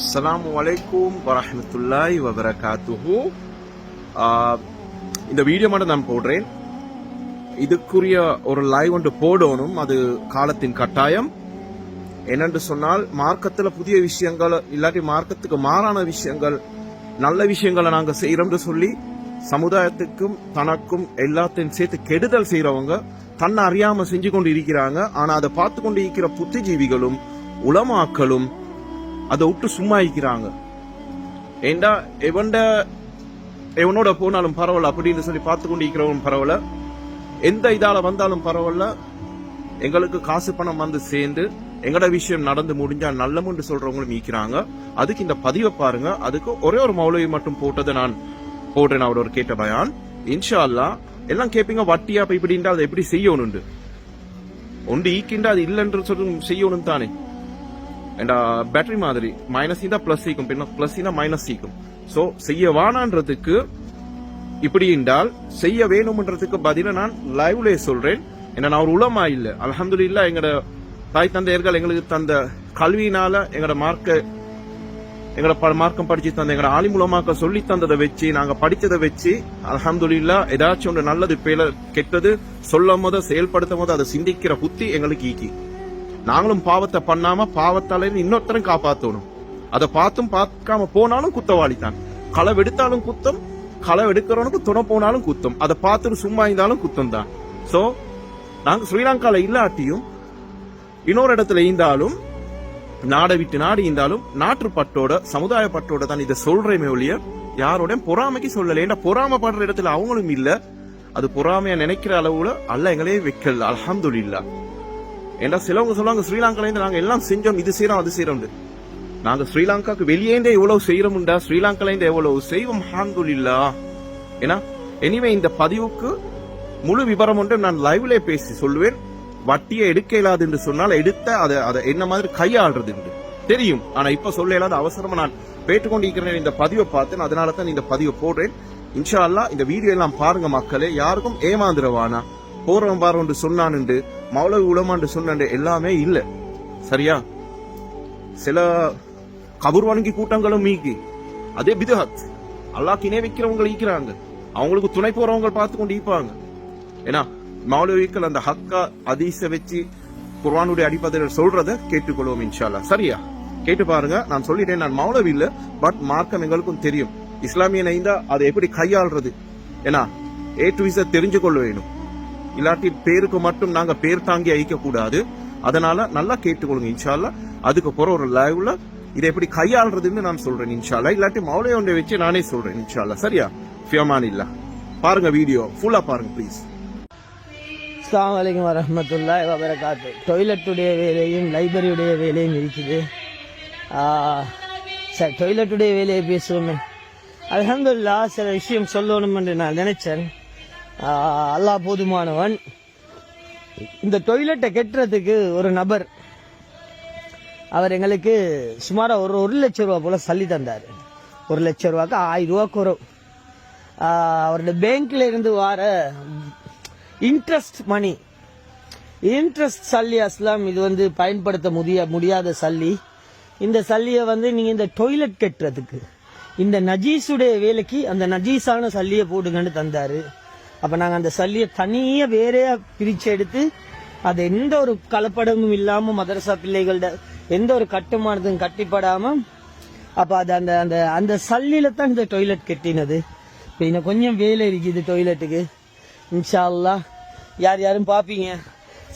அஸ்லாம் வலைக்கும் வரமத்துல்லாய் வபரகாத்துஹு இந்த வீடியோ மட்டும் நான் போடுறேன். இதுக்குரிய ஒரு லைவ் ஒன்று போடணும். அது காலத்தின் கட்டாயம். என்னென்று சொன்னால் மார்க்கத்தில் புதிய விஷயங்கள் இல்லாட்டி மார்க்கத்துக்கு மாறான விஷயங்கள் நல்ல விஷயங்களை நாங்கள் செய்கிறோம்னு சொல்லி சமுதாயத்துக்கும் தனக்கும் எல்லாத்தையும் சேர்த்து கெடுதல் செய்கிறவங்க தன்னை அறியாமல் செஞ்சு கொண்டு இருக்கிறாங்க. ஆனால் அதை பார்த்து கொண்டு இருக்கிற புத்திஜீவிகளும் உளமாக்களும் அதை விட்டு சும்மா இருக்கிறாங்க. ஏண்டா எவன்ட எவனோட போனாலும் பரவாயில்ல அப்படின்னு சொல்லி பார்த்து கொண்டு இருக்கிறவன் பரவாயில்ல. எந்த இதால வந்தாலும் பரவாயில்ல. எங்களுக்கு காசு பணம் வந்து சேர்ந்து எங்கட விஷயம் நடந்து முடிஞ்சா நல்லமுன்னு சொல்றவங்களும் நீக்கிறாங்க அதுக்கு இந்த பதிவை பாருங்க. அதுக்கு ஒரே ஒரு மௌலவி மட்டும் போட்டதை நான் போடுறேன். அவர் ஒரு கேட்ட பயான். இன்ஷா அல்லாஹ் எல்லாம் கேட்பீங்க வட்டியா இப்படின்றா அதை எப்படி செய்யணுண்டு ஒன்று ஈக்கின்றா அது இல்லைன்ற சொல்லும் செய்யணும் தானே? அண்ட் பேட்டரி மாதிரி மைனஸ் தான் பிளஸ் சீக்கும் பின்ன பிளஸ் மைனஸ் சீக்கும் ஸோ செய்ய வானான்றதுக்கு இப்படி என்றால் செய்ய வேணும்ன்றதுக்கு பதில நான் லைவ்ல சொல்றேன். என்ன நான் ஒரு உலமா இல்ல. அல்ஹம்துலில்லாஹ் எங்களோட தாய் தந்தையர்கள் எங்களுக்கு தந்த கல்வியினால எங்களோட மார்க்க எங்களோட ப- மார்க்கம் படிச்சு தந்த எங்களோட ஆளி மூலமாக்க சொல்லி தந்ததை வச்சு நாங்க படிச்சதை வச்சு அல்ஹம்துலில்லாஹ் ஏதாச்சும் ஒன்று நல்லது பேல கெட்டது சொல்லும் போது செயல்படுத்தும் போது அதை சிந்திக்கிற புத்தி எங்களுக்கு ஈக்கி நாங்களும் பாவத்தை பண்ணாம பாவத்தால இன்னொருத்தரும் காப்பாத்தணும். அதை பார்த்தும் பார்க்காம போனாலும் குத்தவாளி தான் களை எடுத்தாலும் குத்தம் களை எடுக்கிறவனுக்கு துணை போனாலும் குத்தம். அதை பார்த்துட்டு சும்மா இருந்தாலும் குத்தம் தான் ஸோ நாங்கள் ஸ்ரீலங்கால இல்லாட்டியும் இன்னொரு இடத்துல இருந்தாலும் நாடை விட்டு நாடு இருந்தாலும் நாட்டுப்பட்டோட சமுதாய பட்டோட தான் இதை சொல்றேமே ஒழிய யாரோடையும் பொறாமைக்கு சொல்லலை. ஏன்னா பொறாமைப்படுற இடத்துல அவங்களும் இல்லை. அது பொறாமையா நினைக்கிற அளவுல அல்ல எங்களே வைக்கல. அலமதுல்லா ஏன்னா சிலவங்க சொல்லுவாங்க ஸ்ரீலங்கால நாங்கள் எல்லாம் செஞ்சோம் இது செய்கிறோம் அது செய்கிறோம் நாங்கள் ஸ்ரீலங்காக்கு வெளியேந்தே எவ்வளவு செய்கிறோம்டா ஸ்ரீலங்காலேருந்து எவ்வளவு செய்வோம் ஹாந்துலில்லா ஏன்னா எனிவே இந்த பதிவுக்கு முழு விவரம் ஒன்று நான் லைவ்ல பேசி சொல்லுவேன். வட்டியை எடுக்க இயலாது என்று சொன்னால் எடுத்த அதை அதை என்ன மாதிரி கையாள்றது என்று தெரியும். ஆனா இப்ப சொல்ல இல்லாத அவசரமா நான் கேட்டுக்கொண்டிருக்கிறேன் இந்த பதிவை பார்த்தேன் அதனால தான் இந்த பதிவை போடுறேன். இன்ஷா அல்லா இந்த வீடியோ எல்லாம் பாருங்க மக்களே. யாருக்கும் ஏமாந்துருவானா? போறவன் பாரு என்று சொன்னான்னு மௌலவி என்று சொன்னான் எல்லாமே இல்லை. சரியா? சில கபூர் வணங்கி கூட்டங்களும் மீக்கி அதே பிதஹத். அல்லாஹ் இணை வைக்கிறவங்க ஈக்கிறாங்க அவங்களுக்கு துணை போறவங்க பார்த்து கொண்டு ஈப்பாங்க ஏன்னா மௌலவிக்கள் அந்த ஹக்கா அதீச வச்சு குர்வானுடைய அடிப்படையில் சொல்றத கேட்டுக்கொள்வோம் இன்ஷால்லா சரியா? கேட்டு பாருங்க. நான் சொல்லிட்டேன் நான் மௌலவி இல்ல பட் மார்க்கம் எங்களுக்கும் தெரியும். இஸ்லாமிய நைந்தா அதை எப்படி கையாள்றது? ஏன்னா ஏ டு விச தெரிஞ்சு கொள்ள வேணும். இல்லாட்டி பேருக்கு மட்டும் நாங்க பேர் தாங்கி அழிக்கக்கூடாது. கூடாது அதனால நல்லா கேட்டுக்கொள்ளுங்க இன்ஷால்லா. அதுக்கு போற ஒரு லைவ்ல இதை எப்படி கையாளுறதுன்னு நான் சொல்றேன் இன்ஷால்லா. இல்லாட்டி மௌலைய ஒன்றை வச்சு நானே சொல்றேன் இன்ஷால்லா. சரியா? ஃபியமான் இல்ல பாருங்க வீடியோ. ஃபுல்லா பாருங்க ப்ளீஸ் அஸ்லாம் வலைக்கம் வரமத்துல்லா வபரகாத்து. டொய்லெட்டுடைய வேலையும் லைப்ரரியுடைய வேலையும் இருக்குது. சார் டொய்லெட்டுடைய வேலையை பேசுவோமே. அலமதுல்லா சில விஷயம் சொல்லணும் என்று நான் நினைச்சேன். அல்லாஹ் போதுமானவன். இந்த டொய்லெட்டை கெட்டுறதுக்கு ஒரு நபர் அவர் எங்களுக்கு சுமாராக ஒரு ஒரு லட்சம் ரூபா போல சல்லி தந்தார். ஒரு லட்சம் ரூபாய்க்கு ஆயிரம் ரூபா குறவு அவருடைய பேங்க்ல இருந்து வர இன்ட்ரெஸ்ட் மணி இன்ட்ரெஸ்ட் சல்லி அஸ்லாம் இது வந்து பயன்படுத்த முடிய முடியாத சல்லி. இந்த சல்லியை வந்து நீங்கள் இந்த டொய்லெட் கட்டுறதுக்கு இந்த நஜீஸுடைய வேலைக்கு அந்த நஜீஸான சல்லியை போடுங்கன்னு தந்தாரு. அப்ப நாங்க அந்த சல்லியை தனியா வேறையா பிரிச்சு எடுத்து அது எந்த ஒரு கலப்படமும் இல்லாம மதரசா பிள்ளைகளோட எந்த ஒரு கட்டுமானத்தும் கட்டிப்படாம அப்ப அது அந்த அந்த அந்த சல்லியில் தான் இந்த டொய்லெட் கட்டினது. இப்ப இன்னும் கொஞ்சம் வேலை இருக்குது டொய்லெட்டுக்கு இன்ஷா அல்லாஹ் யார் யாரும் பார்ப்பீங்க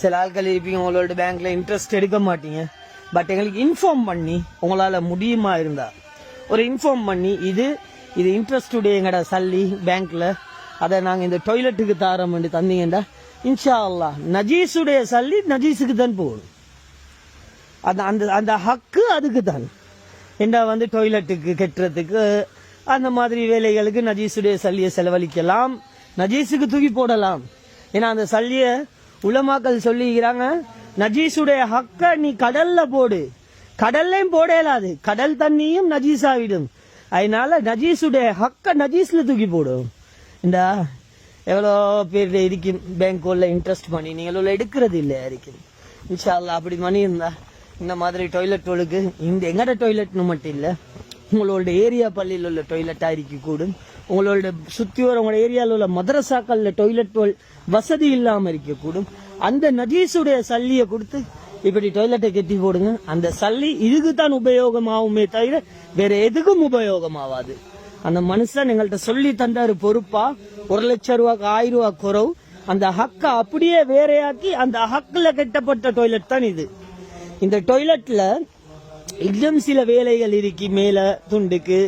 சில ஆட்கள் இருப்பீங்க உங்களோட பேங்க்ல இன்ட்ரெஸ்ட் எடுக்க மாட்டீங்க. பட் எங்களுக்கு இன்ஃபார்ம் பண்ணி உங்களால முடியுமா இருந்தா. ஒரு இன்ஃபார்ம் பண்ணி இது இது இன்ட்ரெஸ்ட் உடைய சல்லி பேங்க்ல அதை நாங்கள் இந்த டொய்லெட்டுக்கு தாரோம் தந்தீங்கடா இன்ஷா அல்லாஹ் நஜீஸுடைய சல்லி நஜீஸுக்கு தான் போகணும் அந்த அந்த அந்த ஹக்கு அதுக்கு தான். என்ன வந்து டொய்லெட்டுக்கு கட்டுறதுக்கு அந்த மாதிரி வேலைகளுக்கு நஜீஸுடைய சல்லியை செலவழிக்கலாம். நஜீஸுக்கு தூக்கி போடலாம். ஏன்னா அந்த சல்லியை உலமாக்கள் சொல்லிக்கிறாங்க நஜீஸுடைய ஹக்கை நீ கடல்ல போடு. கடல்லையும் போடலாது கடல் தண்ணியும் நஜீஸாவிடும் அதனால நஜீஸுடைய ஹக்கை நஜீஸ்ல தூக்கி போடும். இந்த எவ்வளோ பேர் இருக்கும் பேங்க் இன்ட்ரெஸ்ட் பண்ணி நீங்கள் உள்ள எடுக்கிறது இல்லை இருக்கும் இன்ஷா அல்லாஹ் அப்படி மணி இருந்தா இந்த மாதிரி டொய்லெட் ரோலுக்கு இந்த எங்கட டொய்லெட்னு மட்டும் இல்லை உங்களோட ஏரியா பள்ளியில் உள்ள டாய்லெட்டாக இருக்கக்கூடும் உங்களோட சுற்றி வர உங்களோட ஏரியாவில் உள்ள மதரசாக்கள்ல டொய்லெட் வசதி இல்லாமல் இருக்கக்கூடும் அந்த நஜீஸுடைய சல்லியை கொடுத்து இப்படி டொய்லெட்டை கட்டி போடுங்க. அந்த சல்லி இதுக்கு தான் உபயோகமாகுமே தவிர வேற எதுக்கும் உபயோகமாவாது. அந்த மனுஷன் எங்கள்கிட்ட சொல்லி தந்தாரு பொறுப்பா ஒரு லட்சம் ரூபாய்க்கு ஆயிரம் ரூபாய் குறவு. அந்த ஹக்கை அப்படியே வேறையாக்கி அந்த ஹக்கில் கட்டப்பட்ட டொய்லெட் தான் இது. இந்த டொய்லெட்டில் இன்னும் சில வேலைகள் இருக்கு மேல துண்டுக்கு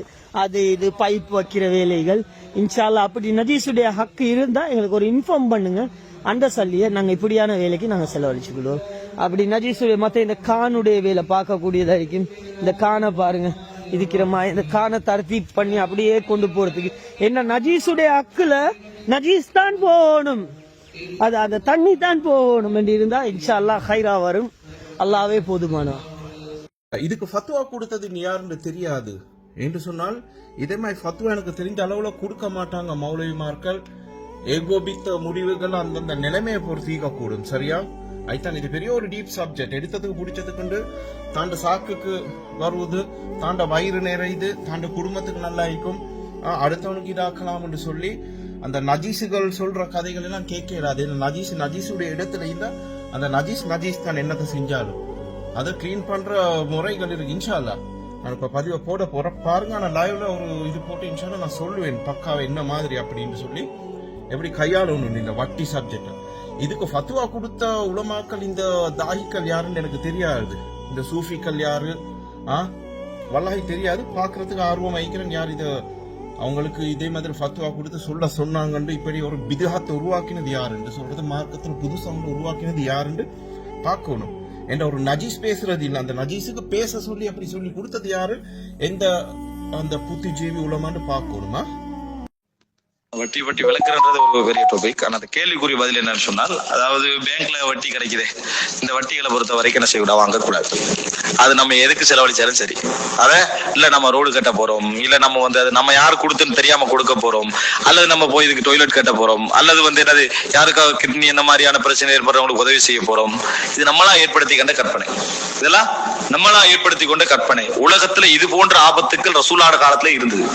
அது இது பைப் வைக்கிற வேலைகள். இன்ஷால்லா அப்படி நஜீஸுடைய ஹக்கு இருந்தா எங்களுக்கு ஒரு இன்ஃபார்ம் பண்ணுங்க. அந்த சல்லியை நாங்க இப்படியான வேலைக்கு நாங்க செலவழிச்சுக்கிடுவோம். அப்படி நஜீஸுடைய மத்த இந்த கானுடைய வேலை பார்க்கக்கூடியதா இருக்கும். இந்த கானை பாருங்க. இருக்கிறமா இந்த கானை தரத்தி பண்ணி அப்படியே கொண்டு போறதுக்கு. என்ன நஜீஸுடைய அக்குல நஜீஸ் தான் போகணும். அது அந்த தண்ணி தான் போகணும் என்று இருந்தா இன்ஷா அல்லாஹ் ஹைரா வரும். அல்லாவே போதுமானவா இதுக்கு ஃபத்வா கொடுத்தது நீ யாருன்னு தெரியாது. என்று சொன்னால் இதே மாதிரி ஃபத்வா எனக்கு தெரிஞ்ச அளவுல கொடுக்க மாட்டாங்க மௌலவிமார்கள். ஏகோபித்த முடிவுகள் அந்தந்த நிலைமையை பொறுத்து கூடும் சரியா? ஐத்தான் இது பெரிய ஒரு டீப் சப்ஜெக்ட் எடுத்ததுக்கு பிடிச்சதுக்குண்டு தாண்ட சாக்குக்கு வருவது தாண்ட வயிறு நிறையுது தாண்ட குடும்பத்துக்கு நல்லா இருக்கும். அடுத்தவனுக்கு இதாக்கலாம் என்று சொல்லி அந்த நஜீஸுகள் சொல்ற கதைகள் எல்லாம் கேட்கலாது நஜீஸ் நஜீஸுடைய இடத்துல இருந்தா அந்த நஜீஸ் நஜீஸ் தான் என்னத்தை செஞ்சாலும். அதை க்ளீன் பண்ற முறைகள் இருக்கு இன்ஷால்லா நான் இப்ப பதிவை போட போறேன் பாருங்க நான் லைவ்ல ஒரு இது போட்டு இன்ஷால்லா நான் சொல்லுவேன் பக்காவை என்ன மாதிரி அப்படின்னு சொல்லி. எப்படி கையாளணும் இந்த வட்டி சப்ஜெக்ட் இதுக்கு ஃபத்துவா கொடுத்த உலமாக்கள் இந்த தாகிக்கள் யாருன்னு எனக்கு தெரியாது. இந்த சூஃபிக்கள் யாரு? ஆ? வல்லாகி தெரியாது. பாக்குறதுக்கு ஆர்வம் வைக்கிறேன் யார் இது? அவங்களுக்கு இதே மாதிரி ஃபத்துவா கொடுத்து சொல்ல சொன்னாங்கன்னு இப்படி ஒரு பிதுகாத்தை உருவாக்கினது யாருன்னு சொல்றது மார்க்கத்தில் புதுசாக ஒன்று உருவாக்கினது யாருன்னு பார்க்கணும். என்ற ஒரு நஜீஸ் பேசுறது இல்லை. அந்த நஜீஸுக்கு பேச சொல்லி அப்படி சொல்லி கொடுத்தது யாரு? எந்த அந்த புத்திஜீவி உலமான்னு பார்க்கணுமா? வட்டி வட்டி விளக்குறது ஒரு பெரிய டாபிக் ஆனால் அந்த கேள்விக்குரிய பதில் என்னன்னு சொன்னால் அதாவது பேங்க்ல வட்டி கிடைக்குது இந்த வட்டிகளை பொறுத்த வரைக்கும் என்ன செய்யக்கூடாது? வாங்கக்கூடாது. அது நம்ம எதுக்கு செலவழிச்சாலும் சரி. அதை இல்லை நம்ம ரோடு கட்ட போறோம் இல்லை நம்ம வந்து அது நம்ம யார் கொடுத்துன்னு தெரியாம கொடுக்க போறோம் அல்லது நம்ம போய் இதுக்கு டொய்லெட் கட்ட போறோம் அல்லது வந்து என்னது யாருக்காக கிட்னி இந்த மாதிரியான பிரச்சனை ஏற்படுறவங்களுக்கு உதவி செய்ய போறோம். இது நம்மளா ஏற்படுத்தி கண்ட கற்பனை. இதெல்லாம் நம்மளா ஏற்படுத்தி கொண்ட கற்பனை. உலகத்துல இது போன்ற ஆபத்துக்கள் ரசூலான காலத்துல இருந்தது.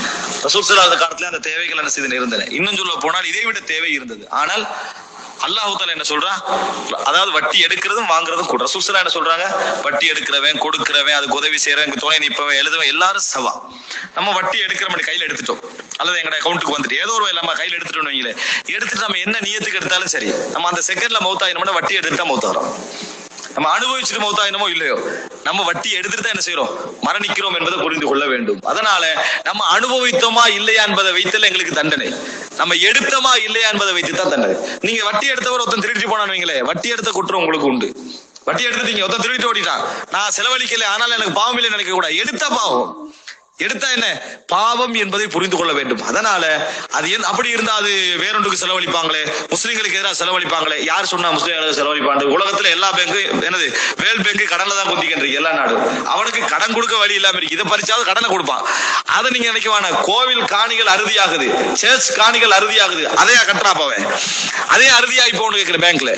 ரசூல் சொல்லாத காலத்துல அந்த தேவைகள் என்ன செய்து இருந்தன இன்னும் சொல்ல போனால் இதை விட தேவை இருந்தது. ஆனால் அல்லாஹூத்தால என்ன சொல்றான்? அதாவது வட்டி எடுக்கிறதும் வாங்குறதும் கூட. ரசூசலா என்ன சொல்றாங்க? வட்டி எடுக்கிறவன் கொடுக்கிறவன் அதுக்கு உதவி செய்யறவன் துணை நிற்பவன் எழுதுவன் எல்லாரும் சவா நம்ம வட்டி எடுக்கிற மாதிரி கையில எடுத்துட்டோம். அல்லது எங்க அக்கௌண்ட்டுக்கு வந்துட்டு ஏதோ ஒரு நம்ம கையில எடுத்துட்டோம் வைங்களேன். எடுத்துட்டு நம்ம என்ன நியத்துக்கு எடுத்தாலும் சரி. நம்ம அந்த செகண்ட்ல மௌத்தாயினோட வட்டி எடுத்துட்டா மௌத்தாகிறோம் நம்ம அனுபவிச்சுட்டு மௌத்தாயினமோ இல்லையோ? நம்ம வட்டி எடுத்துட்டு தான் என்ன செய்யறோம் மரணிக்கிறோம் என்பதை புரிந்து கொள்ள வேண்டும். அதனால நம்ம அனுபவித்தோமா இல்லையா என்பதை வைத்தல எங்களுக்கு தண்டனை. நம்ம எடுத்தோமா இல்லையா என்பதை வைத்து தான் தண்டனை. நீங்க வட்டி எடுத்தவர் ஒருத்தன் திருடிட்டு போனான்னு வைங்களே வட்டி எடுத்த குற்றம் உங்களுக்கு உண்டு. வட்டி எடுத்துட்டீங்க ஒருத்தன் திருடிட்டு ஓடிட்டான். நான் செலவழிக்கல ஆனாலும் எனக்கு பாவம் இல்லை நினைக்க கூடாது எடுத்த பாவம். எடுத்தா என்ன? பாவம் என்பதை புரிந்து கொள்ள வேண்டும். அதனால அது என் அப்படி இருந்தா அது வேறொன்றுக்கு செலவழிப்பாங்களே? முஸ்லீம்களுக்கு எதிராக செலவழிப்பாங்களே? யார் சொன்னா முஸ்லீம் செலவழிப்பாங்க? உலகத்துல எல்லா பேங்கு என்னது வேல் பேங்க் கடன்ல தான் குந்திக்கின்றது எல்லா நாடும். அவனுக்கு கடன் கொடுக்க வழி இல்லாம இருக்கு. இதை பறிச்சாவது கடனை கொடுப்பான். அதை நீங்க நினைக்க வேணாம். கோவில் காணிகள் அறுதியாகுது. சேர்ச் காணிகள் அறுதியாகுது. அதையா கட்டுறாப்பவன் அதே அறுதியாகி போகணும் கேட்கிற பேங்க்ல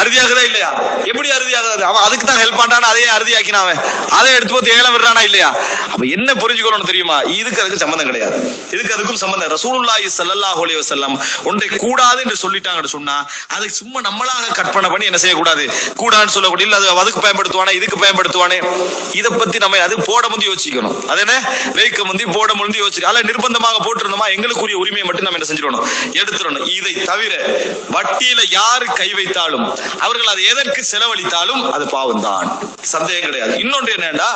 அறுதியாகுதா இல்லையா? எப்படி அறுதியாகுது? அவன் அதுக்கு தான் ஹெல்ப் பண்றானா அதையே அறுதியாக்கினான் அதை எடுத்து போட்டு ஏலம் விடுறானா இல்லையா? அப்ப என்ன புரிஞ்சுக்கணும் தெரியுமா? இதுக்கு அதுக்கு சம்பந்தம் கிடையாது. இதுக்கு அதுக்கும் சம்பந்தம் ரசூலுல்லாஹி ஸல்லல்லாஹு அலைஹி வஸல்லம் ஒன்றை கூடாது என்று சொல்லிட்டாங்கன்னு சொன்னா அதை சும்மா நம்மளாக கற்பனை பண்ணி என்ன செய்யக்கூடாது? கூடாதுன்னு சொல்லக்கூடிய இல்ல அது அதுக்கு பயன்படுத்துவானே இதுக்கு பயன்படுத்துவானே. இதை பத்தி நம்ம அது போட முந்தி யோசிக்கணும். அது என்ன? வைக்க முந்தி போட முந்தி யோசிக்கணும் அல்ல நிர்பந்தமாக போட்டிருந்தோமா? எங்களுக்குரிய உரிமையை மட்டும் நம்ம என்ன செஞ்சிடணும்? எடுத்துடணும். இதை தவிர வட்டியில யாரு கை வைத்தாலும் அவர்கள் அதை எதற்கு செலவழித்தாலும் அது பாவம் தான் சந்தேகம் கிடையாது. இன்னொன்று என்னன்னா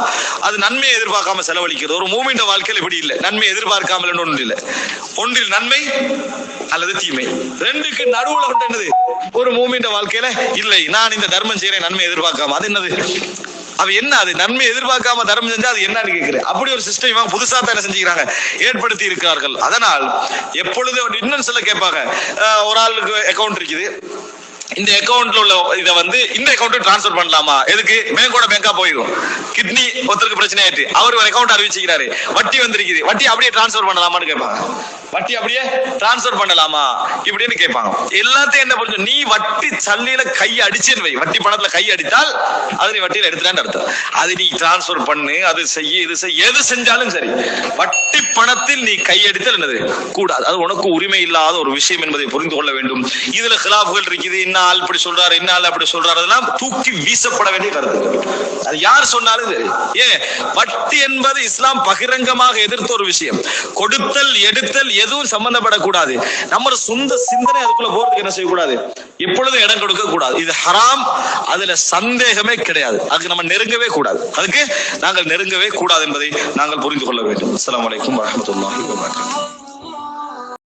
அது நன்மையை எதிர்பார்க்காம செலவழிக்கிறது. ஒரு மூமி இந்த வாழ்க்கையில் இப்படி இல்லை? நன்மை எதிர்பார்க்காமல் ஒன்று இல்லை. ஒன்றில் நன்மை அல்லது தீமை. ரெண்டுக்கு நடுவுல என்னது? ஒரு மூமின்ற வாழ்க்கையில இல்லை. நான் இந்த தர்மம் செய்யறேன் நன்மை எதிர்பார்க்காம. அது என்னது? அவ என்ன அது? நன்மை எதிர்பார்க்காம தர்மம் செஞ்சா அது என்னன்னு கேக்குறேன். அப்படி ஒரு சிஸ்டம் இவங்க புதுசா தான் என்ன செஞ்சுக்கிறாங்க? ஏற்படுத்தி இருக்கிறார்கள் அதனால் எப்பொழுது இன்னும் சொல்ல கேட்பாங்க. ஒரு ஆளுக்கு அக்கௌண்ட் இருக்குது. இந்த அக்கௌண்ட்ல உள்ள இத வந்து இந்த அக்கௌண்ட் ட்ரான்ஸ்ஃபர் பண்ணலாமா? எதுக்கு? பேங்கோட பேங்கா போயிடும் கிட்னி ஒருத்தருக்கு பிரச்சனை ஆயிட்டு. அவர் ஒரு அக்கௌண்ட் அறிவிச்சுக்கிறாரு. வட்டி வந்திருக்குது. வட்டி அப்படியே ட்ரான்ஸ்ஃபர் பண்ணலாமான்னு கேட்பாங்க. வட்டி அப்படியே ட்ரான்ஸ்ஃபர் பண்ணலாமா? இப்படின்னு கேட்பாங்க. எல்லாத்தையும் என்ன புரிஞ்சு நீ வட்டி சல்லியில கை அடிச்சுன்னு வை. வட்டி பணத்துல கை அடித்தால் அது நீ வட்டியில எடுத்துட்டான்னு அர்த்தம். அது நீ ட்ரான்ஸ்ஃபர் பண்ணு. அது செய்ய இது செய்ய எது செஞ்சாலும் சரி. வட்டி பணத்தில் நீ கையடித்தல் என்னது? கூடாது. அது உனக்கு உரிமை இல்லாத ஒரு விஷயம் என்பதை புரிந்து கொள்ள வேண்டும். இதுல கிலாஃபுகள் இருக்குது. இன்னாள் இப்படி சொல்றாரு இன்னாள் அப்படி சொல்றாரு அதெல்லாம் தூக்கி வீசப்பட வேண்டிய கருத்து. அது யார் சொன்னாலும் சரி. ஏன் வட்டி என்பது இஸ்லாம் பகிரங்கமாக எதிர்த்த ஒரு விஷயம். கொடுத்தல் எடுத்தல் எதுவும் சம்பந்தப்படக்கூடாது. நம்ம சொந்த சிந்தனை அதுக்குள்ள போறதுக்கு என்ன செய்யக்கூடாது? எப்பொழுதும் இடம் கொடுக்க கூடாது இது ஹராம் அதுல சந்தேகமே கிடையாது. அதுக்கு நம்ம நெருங்கவே கூடாது. அதுக்கு நாங்கள் நெருங்கவே கூடாது என்பதை நாங்கள் புரிந்து கொள்ள வேண்டும். அஸ்லாம் அலைக்கும் வரஹ்மத்துல்லாஹி வபரகாத்துஹு.